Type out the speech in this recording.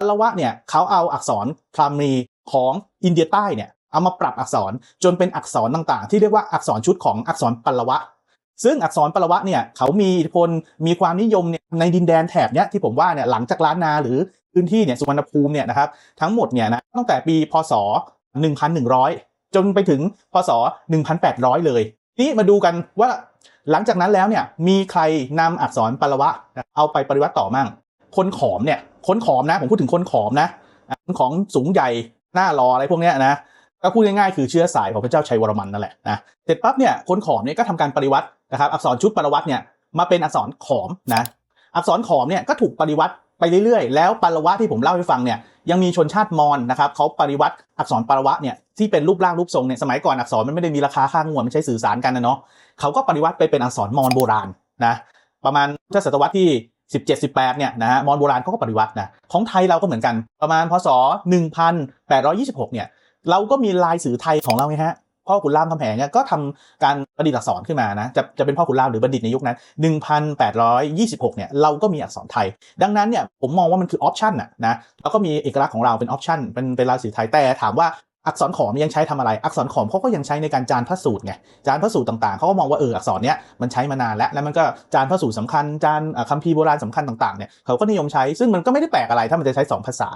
ปลวะเนี่ยเขาเอาอักษรพราหมณีของอินเดียใต้เนี่ยเอามาปรับอักษรจนเป็นอักษรต่างๆ ที่เรียกว่าอักษรชุดของอักษรปละวะ ซึ่งอักษรปละวะเนี่ยเขามีอิทธิพลมีความนิยมเนี่ยในดินแดนแถบเนี้ยที่ผมว่าเนี่ยหลังจากล้านนาหรือพื้นที่เนี่ยสุวรรณภูมิเนี่ยนะครับทั้งหมดเนี่ยนะตั้งแต่ปีพศ 1100 จนไปถึงพศ 1800 เลย นี่มาดูกันว่าหลังจากนั้นแล้วเนี่ยมีใครนำอักษรปละวะเอาไปปฏิวัติต่อมั่ง คนขอมเนี่ย คนขอมนะ ผมพูดถึงคนขอมนะคนของสูงใหญ่หน้ารออะไรพวกเนี้ยนะก็พูดง่ายๆคือเชื้อสายของพระเจ้าชัยวรมันนั่นแหละนะเสร็จปั๊บเนี่ยคนขอมเนี่ยก็ทำการปฏิวัตินะครับอักษรชุดปฏิวัติเนี่ยมาเป็นอักษรขอมนะอักษรขอมเนี่ยก็ถูกปฏิวัติไปเรื่อยๆ แล้วปลวะที่ผมเล่าให้ฟังเนี่ยยังมีชนชาติมอญนะครับเขาปฏิวัติอักษรปลวะเนี่ยที่เป็นรูปร่างรูปทรงเนี่ยสมัยก่อนอักษรมันไม่ได้มีราคาค่างวดไม่ใช่สื่อสารกันนะเนาะเขาก็ปฏิวัติไปเป็นอักษรมอญโบราณนะประมาณศตวรรษที่ 17 18เนี่ยนะฮะมอญโบราณเขาก็ปฏิวัตินะของไทยเราก็เหมือนกันประมาณพศ 1826เนี่ยเราก็มีลายสื่อไทยของเราไงฮะพ่อขุนรามคำแหงเนี่ยก็ทำการประดิษฐ์อักษรขึ้นมานะจะจะเป็นพ่อขุนรามหรือบัณฑิตในยุคนั้น 1826เนี่ยเราก็มีอักษรไทย ดังนั้นเนี่ยผมมองว่ามันคือออปชันนะนะแล้วก็มีเอกลักษณ์ของเราเป็นออปชันเป็นเป็นลายสื่อไทยแต่ถามว่า อักษรขอมยังใช้ทำอะไร อักษรขอมเขาก็ยังใช้ในการจานพระสูตรไง จานพระสูตรต่างๆ เขาก็มองว่าเอออักษรเนี้ยมันใช้มานานแล้ว แล้วมันก็จานพระสูตรสำคัญ จานคัมภีร์โบราณสำคัญต่างๆ เนี่ยเขาก็นิยมใช้ ซึ่งมันก็ไม่ได้แปลกอะไรถ้ามันจะใช้สองภาษา